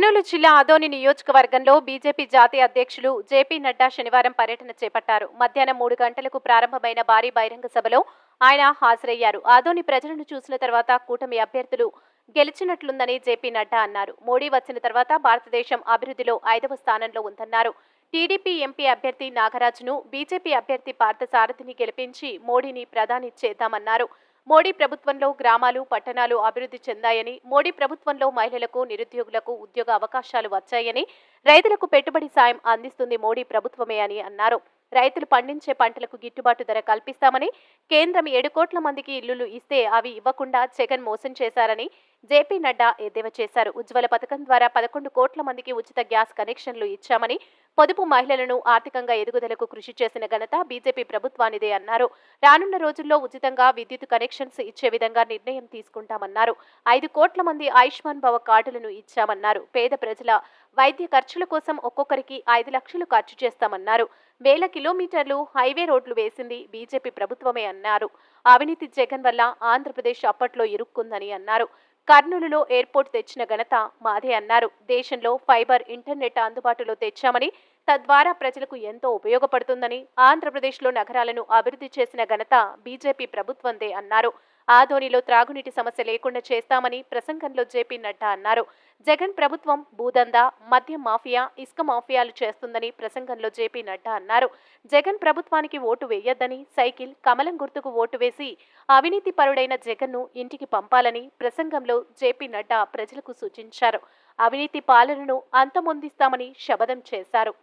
కర్నూలు జిల్లా ఆదోని నియోజకవర్గంలో బీజేపీ జాతీయ అధ్యక్షులు జేపీ నడ్డా శనివారం పర్యటన చేపట్టారు. మధ్యాహ్నం మూడు గంటలకు ప్రారంభమైన భారీ బహిరంగ సభలో ఆయన హాజరయ్యారు. ఆదోని ప్రజలను చూసిన తర్వాత కూటమి అభ్యర్థులు గెలిచినట్లుందని జేపీ నడ్డా అన్నారు. మోడీ వచ్చిన తర్వాత భారతదేశం అభివృద్ధిలో ఐదవ స్థానంలో ఉందన్నారు. టీడీపీ ఎంపీ అభ్యర్థి నాగరాజును బీజేపీ అభ్యర్థి పార్థసారథిని గెలిపించి మోడీని ప్రధాని చేద్దామన్నారు. మోడీ ప్రభుత్వంలో గ్రామాలు పట్టణాలు అభివృద్ధి చెందాయని మోడీ ప్రభుత్వంలో మహిళలకు నిరుద్యోగులకు ఉద్యోగ అవకాశాలు వచ్చాయని రైతులకు పెట్టుబడి సాయం అందిస్తుంది మోడీ ప్రభుత్వమే అని అన్నారు. రైతులు పండించే పంటలకు గిట్టుబాటు ధర కల్పిస్తామని కేంద్రం ఏడు కోట్ల మందికి ఇల్లులు ఇస్తే అవి ఇవ్వకుండా జగన్ మోసం చేశారని జేపీ నడ్డా ఎద్దేవా చేశారు. ఉజ్వల పథకం ద్వారా పదకొండు కోట్ల మందికి ఉచిత గ్యాస్ కనెక్షన్లు ఇచ్చామని పొదుపు మహిళలను ఆర్థికంగా ఎదుగుదలకు కృషి చేసిన ఘనత బీజేపీ ప్రభుత్వానిదే అన్నారు. రానున్న రోజుల్లో ఉచితంగా విద్యుత్ కనెక్షన్స్ ఇచ్చే విధంగా నిర్ణయం తీసుకుంటామన్నారు. ఐదు కోట్ల మంది ఆయుష్మాన్ భవ కార్డులను ఇచ్చామన్నారు. పేద ప్రజల వైద్య ఖర్చుల కోసం ఒక్కొక్కరికి ఐదు లక్షలు ఖర్చు చేస్తామన్నారు. వేల కిలోమీటర్లు హైవే రోడ్లు వేసింది బీజేపీ ప్రభుత్వమే అన్నారు. అవినీతి జగన్ వల్ల ఆంధ్రప్రదేశ్ అప్పట్లో ఇరుక్కుందని అన్నారు. కర్నూలులో ఎయిర్పోర్ట్ తెచ్చిన ఘనత మాదే అన్నారు. దేశంలో ఫైబర్ ఇంటర్నెట్ అందుబాటులో తెచ్చామని తద్వారా ప్రజలకు ఎంతో ఉపయోగపడుతుందని ఆంధ్రప్రదేశ్లో నగరాలను అభివృద్ధి చేసిన ఘనత బీజేపీ ప్రభుత్వందే అన్నారు. ఆదోనిలో త్రాగునీటి సమస్య లేకుండా చేస్తామని ప్రసంగంలో జేపీ నడ్డా అన్నారు. జగన్ ప్రభుత్వం భూదందా మద్య మాఫియా ఇసుక మాఫియాలు చేస్తుందని ప్రసంగంలో జేపీ నడ్డా అన్నారు. జగన్ ప్రభుత్వానికి ఓటు వేయొద్దని సైకిల్ కమలం గుర్తుకు ఓటు వేసి అవినీతి పరుడైన జగన్ను ఇంటికి పంపాలని ప్రసంగంలో జేపీ నడ్డా ప్రజలకు సూచించారు. అవినీతి పాలనను అంతమొందిస్తామని శపథం చేశారు.